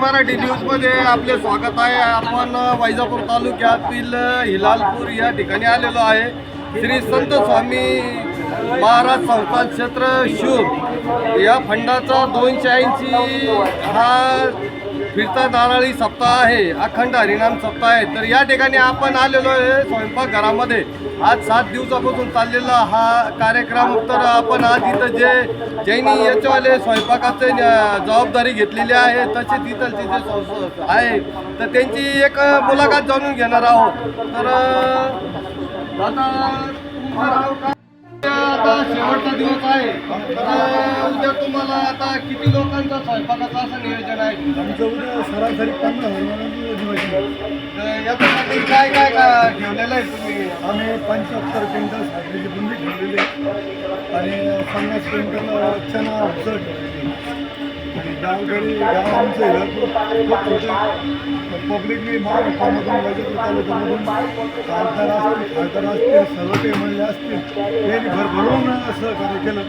मराठी न्यूजमध्ये आपले स्वागत आहे. आपण वैजापूर तालुक्यातील हिलालपूर या ठिकाणी आलेलो आहे. श्री संत स्वामी महाराज संस्थान क्षेत्र शूर या फंडाचा दोनशे ऐंशी हा फिरता नारळी सप्ताह आहे अखंड हरिनाम सप्ताह आहे. तर या ठिकाणी आपण आलेलो आहे स्वयंपाकघरामध्ये आज सात दिवसापासून चाललेला हा कार्यक्रम तर आपण आज इथं जे जैनी याच्यावाले स्वयंपाकाचे जबाबदारी घेतलेली आहे तसे तिथलचे जे संस्था आहे तर त्यांची एक मुलाखत जाणून घेणार आहोत. तर दादा आता शेवटचा दिवस आहे उद्या तुम्हाला आता किती लोकांचा स्वयंपाकाचं असं नियोजन आहे आमचं उद्या सरासरी पन्नास हजारांचं नियोजन आहे. तर याच्यासाठी काय काय काय ठेवलेलं आहे तुम्ही आम्ही पंच्याहत्तर क्विंटल साखरेची बुंदी ठेवलेली आहे आणि पन्नास क्विंटल ठेवलेली आहे. गावकरी गाव आमचं हिरापूर खूप छोटे पब्लिकली महाराष्ट्रामधून वैजापूर तालुक्यामधून खासदार असतील खासदार असतील सर्व ते म्हणले असतील. त्यांनी भरभरून सहकार्य केलं.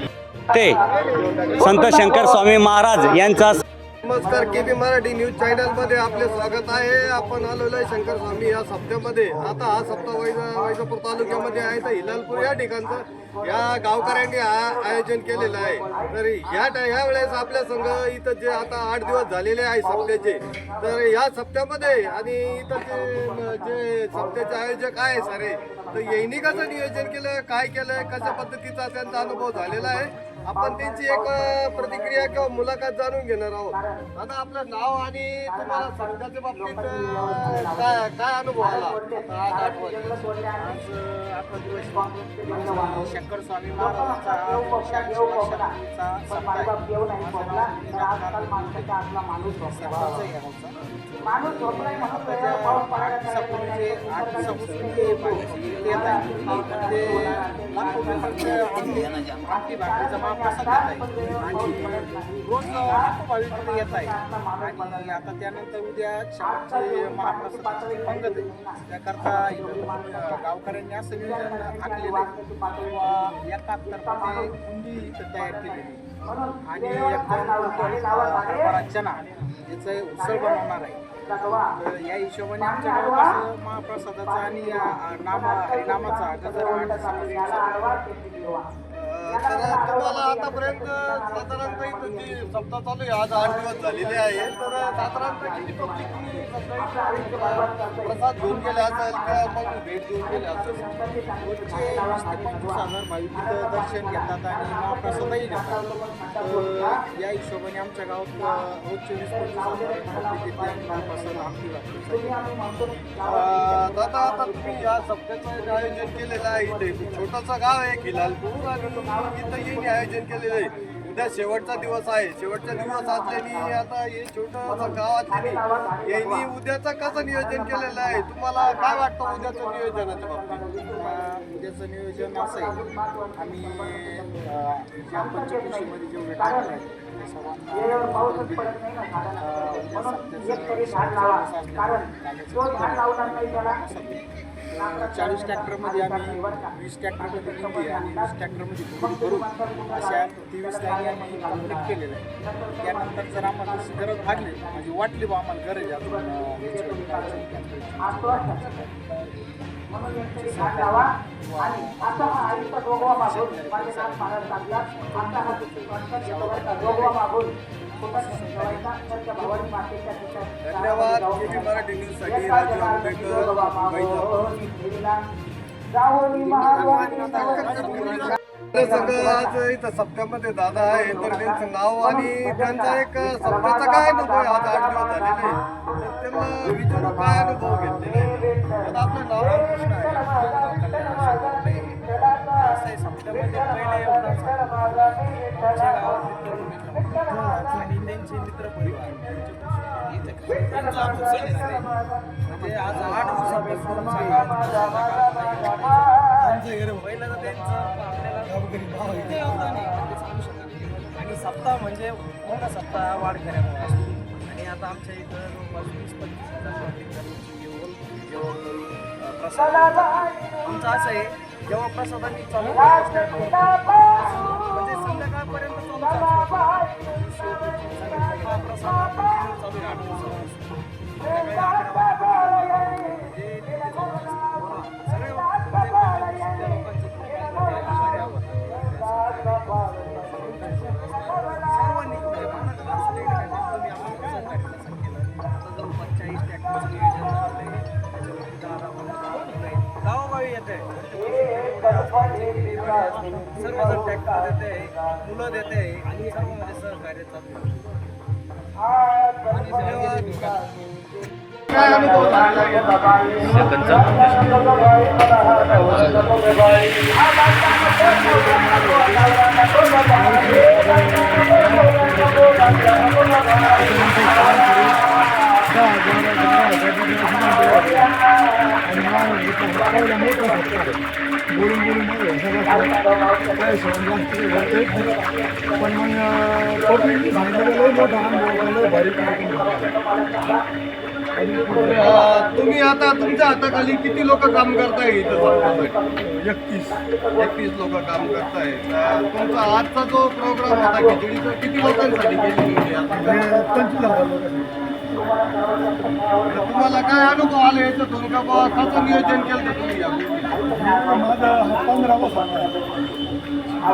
ते संत शंकर स्वामी महाराज यांचा नमस्कार के बी मराठी न्यूज चॅनलमध्ये आपले स्वागत आहे. आपण आलेलो आहे शंकर स्वामी या सप्त्यामध्ये आता हा सप्ताह वैजा वैजापूर तालुक्यामध्ये आहे. तर हिलालपूर या ठिकाणचं या गावकऱ्यांनी हा आयोजन केलेलं आहे. तर या ह्या वेळेस आपल्या संघ इथं जे आता आठ दिवस झालेले आहे सप्त्याचे तर या सप्त्यामध्ये आणि इथं जे जे सप्त्याचे आयोजक आहे सारे तर यांनी कसं नियोजन केलं काय केलं कशा पद्धतीचा त्यांचा अनुभव झालेला आहे? आपण त्यांची एक प्रतिक्रिया किंवा मुलाखत जाणून घेणार आहोत. आता आपलं नाव आणि तुम्हाला संघाच्या बाबतीत काय काय अनुभव आला? शंकर स्वामी महाराजांचा आणि रोज येत आहे आणि आता त्यानंतर उद्या शेवटची महाप्रसादाची पंगत आहे त्याकरता गावकऱ्यांनी असं नियोजन आखलेलं आहे किंवा तर ते कुंडी तयार केलेली आणि एकदम याचं उसळ बनवणार आहे या हिशोबाने आमच्या गावात महाप्रसादाचा आणि या हरिनामाचा गजर अ, तर तुम्हाला आतापर्यंत साधारणतः जी सप्ताह चालू आहे. आज आठ दिवस झालेले आहे. तर साधारणतः किती पक्षी तुम्ही सप्ताह प्रसाद घेऊन गेले असेल किंवा मग भेट देऊन गेले असेल? रोजचे वीस ते पंचवीस हजार भाविक दर्शन घेतात आणि महाप्रसादही घेतात. या हिशोबाने आमच्या गावात रोजचे वीस पंचवीस हजार महाप्रसाद अं, दादा आता तुम्ही या सप्त्याचं आयोजन केलेलं आहे इथे. छोटंसं गाव आहे खिलालपूर आणि इथं येणे आयोजन केलेलं आहे. उद्या शेवटचा दिवस आहे. शेवटचा दिवस असल्याने आता हे छोटंसं गाव असल्याने यांनी उद्याचं कसं नियोजन केलेलं आहे? तुम्हाला काय वाटतं उद्याचं नियोजनाच्या बाबतीत? उद्याचं नियोजन असं आहे. आम्ही ज्या पंचकृषीमध्ये जेवढे टाकलं आहे सर्वांना चाळीस ट्रॅक्टरमध्ये आम्ही वीस ट्रॅक्टरमध्ये दिंडी आणि वीस ट्रॅक्टरमध्ये भरून अशा तेवीस लाईनी आम्ही कंप्लीट केलेल्या आहे त्यानंतर जर आम्हाला अशी गरज भागली म्हणजे वाटली बा आम्हाला गरज आहे धन्यवाद मराठी न्यूजसाठी राजू आंबेडकर सगळं आज इथं सप्त्यामध्ये दादा आहे तर त्यांचं नाव आणि त्यांचा एक सप्त्याचा काय अनुभव आहे? आज आठ दिवस झालेले त्यांना विचारू काय अनुभव घेतलेले. आता आपलं नाव कृष्ण आहे. त्यांचे मित्र परिवार म्हणजे आज आठ दिवसापासून तर त्यांचं आपल्याला आणि सप्ताह म्हणजे पूर्ण सप्ताह वाढ करायला आणि आता आमच्या इथं जवळपास वीस पंचवीस हजार प्रसाद आमचं असं आहे. जेव्हा प्रसाद आम्ही चालू Thank you. देते मुलं देते आणि सर्व म्हणजे सहकार्य चालू काय बोलून बोलून सगळं काय जास्त पण मग सांगितलं लय मोठा अनुभव लय भारी कार्यक्रम तुम्ही आता तुमच्या हाताखाली किती लोक काम करताय इथं एकतीस. एकतीस लोक काम करताय. तुमचा आजचा जो प्रोग्राम होता खिचडीचा किती लोकांसाठी केली आता? पंचवीस हजार लोकांसाठी तुम्हाला काय अनुभव आले याच्यातून का बा कसं नियोजन केलं तर तुम्ही या माझा हा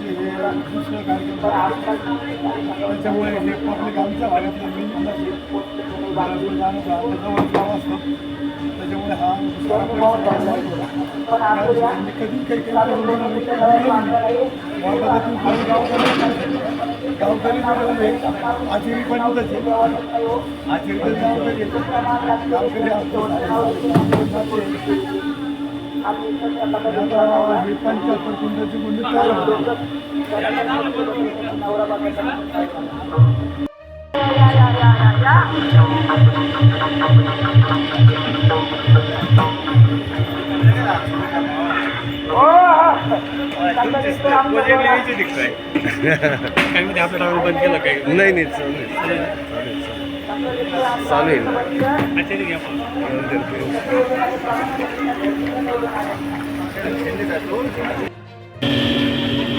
हे दुसरं त्याच्यामुळे हे पब्लिक आमच्या भागातले मी जाणं जवळ गाव असतं. त्याच्यामुळे हा कधी काही काही गावकरी गावकरी आचरी पण होत असेल. आचरी पण गावकरी येतो. गावकरी असतो. आता हे कुंडाची गुंडी तयार होते पण मायबाप देऊ नाही नाही नाही तर निसर्गात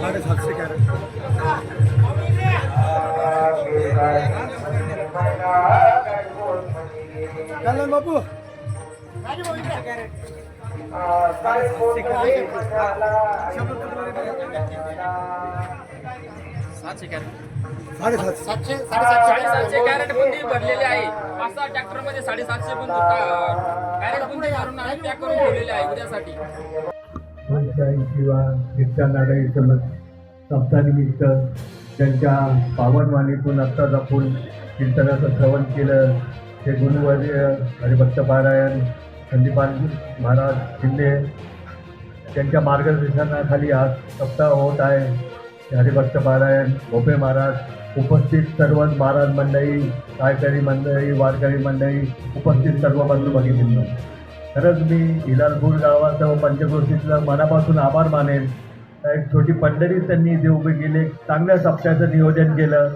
साडेसातशे कॅरेट. कल्याण बापू साडेसातशे साडेसातशे कॅरेट बुंदी भरलेली आहे. पाच सहा ट्रॅक्टरमध्ये साडेसातशे पण कॅरेट बुंदी भरून पॅक करून ठेवलेले आहे उद्यासाठी. किंवा कीर्तन नाटक समज संस्थानिमित्त त्यांच्या पावनवाणीतून आत्ताच आपण कीर्तनाचं श्रवण केलं. ते गुरुवर्य हरिभक्त पारायण संदीपान महाराज शिंदे त्यांच्या मार्गदर्शनाखाली आज सप्ताह होत आहे. हरिभक्त पारायण भोपे महाराज उपस्थित सर्व महाराज मंडळी कायकरी मंडळी वारकरी मंडळी उपस्थित सर्व बंधू भगिनींनो. खरंच मी हिलालपूर गावाचं पंचक्रोशीतलं मनापासून आभार मानेन. एक छोटी पंढरी त्यांनी जे उभे केले चांगल्या सप्त्याचं नियोजन केलं.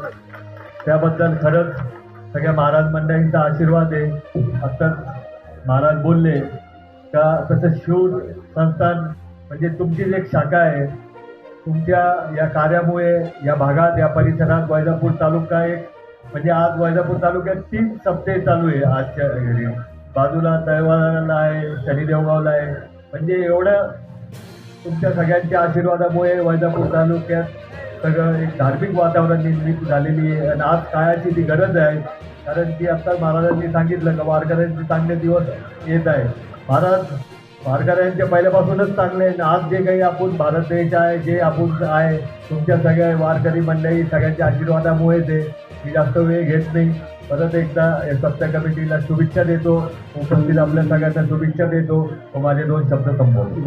त्याबद्दल खरंच सगळ्या महाराज मंडळींचा आशीर्वाद आहे. आत्ताच महाराज बोलले का तसं शिव संस्थान म्हणजे तुमचीच एक शाखा आहे. तुमच्या या कार्यामुळे या भागात या परिसरात वैजापूर तालुका एक म्हणजे आज वैजापूर तालुक्यात तीन सप्ते चालू आहे आजच्या बाजूला तळवाला आहे शनिदेवगावला आहे. म्हणजे एवढं तुमच्या सगळ्यांच्या आशीर्वादामुळे वैजापूर तालुक्यात सगळं एक धार्मिक वातावरण निर्मित झालेली आहे. आणि आज काळाची ती गरज आहे. कारण की आत्ता महाराजांनी सांगितलं का वारकऱ्यांचे चांगले दिवस येत आहे महाराज वारकऱ्यांच्या पहिल्यापासूनच चांगले आहे आणि आज जे काही आपण भारत देश आहे जे आपण आहे तुमच्या सगळ्या वारकरी मंडळी सगळ्यांच्या आशीर्वादामुळेच आहे. मी जास्त वेळ घेत नाही. परत एकदा या सप्ताह कमिटीला शुभेच्छा देतो. उपस्थित आपल्या सगळ्यांना शुभेच्छा देतो. व माझे दोन शब्द संपवतो.